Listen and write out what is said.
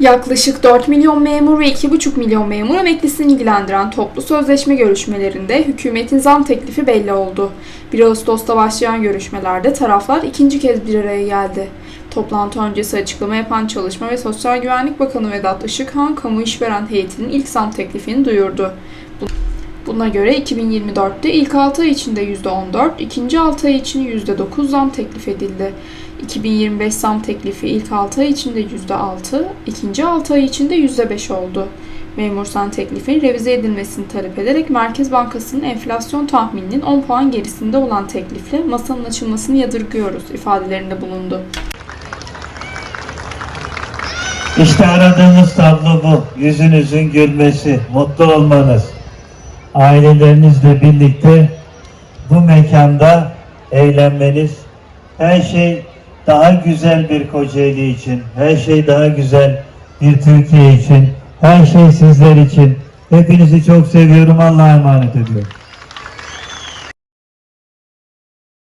Yaklaşık 4 milyon memur ve 2,5 milyon memur emeklisini ilgilendiren toplu sözleşme görüşmelerinde hükümetin zam teklifi belli oldu. 1 Ağustos'ta başlayan görüşmelerde taraflar ikinci kez bir araya geldi. Toplantı öncesi açıklama yapan Çalışma ve Sosyal Güvenlik Bakanı Vedat Işıkhan, kamu işveren heyetinin ilk zam teklifini duyurdu. Bu- Buna göre 2024'te ilk 6 ay içinde %14, ikinci 6 ay için %9 zam teklif edildi. 2025 zam teklifi ilk 6 ay içinde %6, ikinci 6 ay içinde %5 oldu. Memur zam teklifinin revize edilmesini talep ederek Merkez Bankası'nın enflasyon tahmininin 10 puan gerisinde olan teklifle masanın açılmasını yadırgıyoruz ifadelerinde bulundu. İşte aradığımız tablo bu. Yüzünüzün gülmesi, mutlu olmanız. Ailelerinizle birlikte bu mekanda eğlenmeniz. Her şey daha güzel bir Kocaeli için, her şey daha güzel bir Türkiye için, her şey sizler için. Hepinizi çok seviyorum. Allah'a emanet ediyorum.